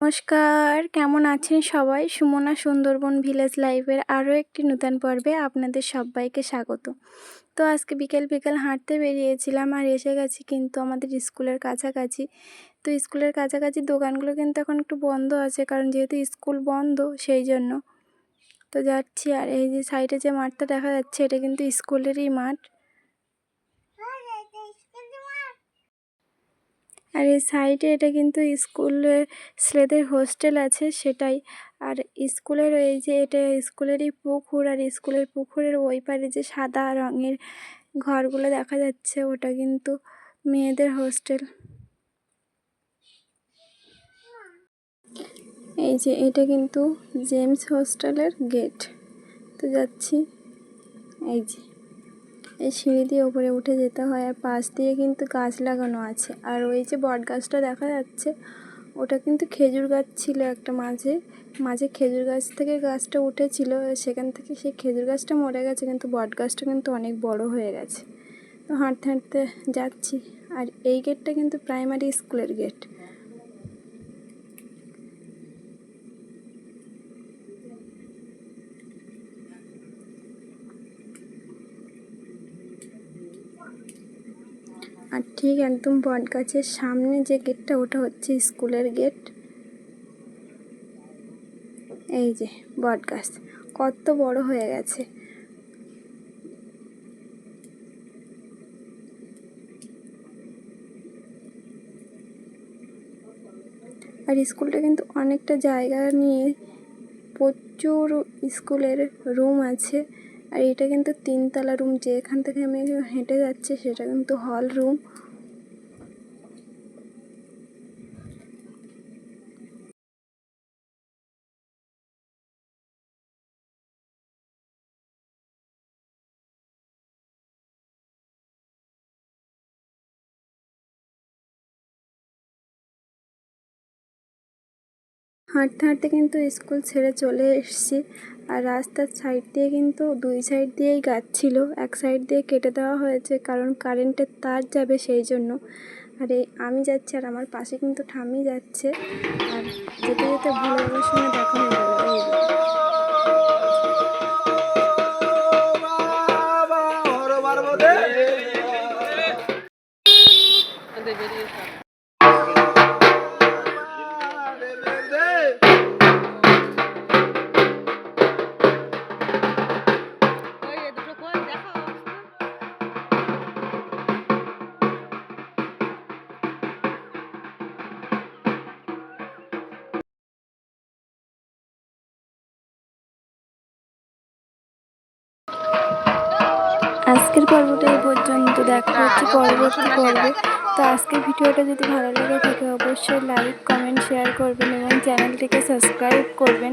নমস্কার, কেমন আছেন সবাই? সুমনা সুন্দরবন ভিলেজ লাইফের আরও একটি নূতন পর্বে আপনাদের সবাইকে স্বাগত। তো আজকে বিকেল বিকেল হাঁটতে বেরিয়েছিলাম আর এসে গেছি কিন্তু আমাদের স্কুলের কাছাকাছি। তো স্কুলের কাছাকাছি দোকানগুলো কিন্তু এখন একটু বন্ধ আছে কারণ যেহেতু স্কুল বন্ধ সেই জন্য। তো যাচ্ছি আর এই যে সাইডে যে মাঠটা দেখা যাচ্ছে এটা কিন্তু স্কুলেরই মাঠ। আর এই সাইডে এটা কিন্তু স্কুলের ছেলেদের হোস্টেল আছে সেটাই। আর স্কুলের এই যে এটা স্কুলেরই পুকুর, আর স্কুলের পুকুরের ওই পারে যে সাদা রঙের ঘরগুলো দেখা যাচ্ছে, ওটা কিন্তু মেয়েদের হোস্টেল। এই যে এটা কিন্তু জেমস হোস্টেলের গেট। তো যাচ্ছি। এই যে এই সিঁড়ি দিয়ে ওপরে উঠে যেতে হয় আর পাশ দিয়ে কিন্তু গাছ লাগানো আছে। আর ওই যে বট গাছটা দেখা যাচ্ছে, ওটা কিন্তু খেজুর গাছ ছিল একটা মাঝে। মাঝে খেজুর গাছ থেকে গাছটা উঠেছিল, সেখান থেকে সেই খেজুর গাছটা মরে গেছে, কিন্তু বট গাছটা কিন্তু অনেক বড় হয়ে গেছে। তো হাঁটতে হাঁটতে যাচ্ছি। আর এই গেটটা কিন্তু প্রাইমারি স্কুলের গেট। আর ঠিক একদম বট গাছের সামনে যে গেটটা, ওটা হচ্ছে স্কুলের গেট। এই যে বট গাছ কত বড় হয়ে গেছে। আর স্কুলটা কিন্তু অনেকটা জায়গা নিয়ে প্রচুর স্কুলের রুম আছে। আর এটা কিন্তু তিনতলা রুম যেখান থেকে আমি হেঁটে যাচ্ছি সেটা কিন্তু হল রুম হাঁটতে হাঁটতে কিন্তু স্কুল ছেড়ে চলে এসেছি। আর রাস্তার সাইড দিয়ে কিন্তু দুই সাইড দিয়েই গাছ ছিল। এক সাইড দিয়ে কেটে দেওয়া হয়েছে কারণ কারেন্টের তার যাবে সেই জন্য। আর এই আমি যাচ্ছি আর আমার পাশে কিন্তু ঠামি যাচ্ছে। আর যেতে যেতে ভালো সময় দেখা হয়ে গেল। আজকের পর্বটা এই পর্যন্ত। দেখা হচ্ছে পরবর্তী পর্বে। তো আজকের ভিডিওটা যদি ভালো লাগে থাকে, অবশ্যই লাইক কমেন্ট শেয়ার করবেন এবং চ্যানেলটিকে সাবস্ক্রাইব করবেন।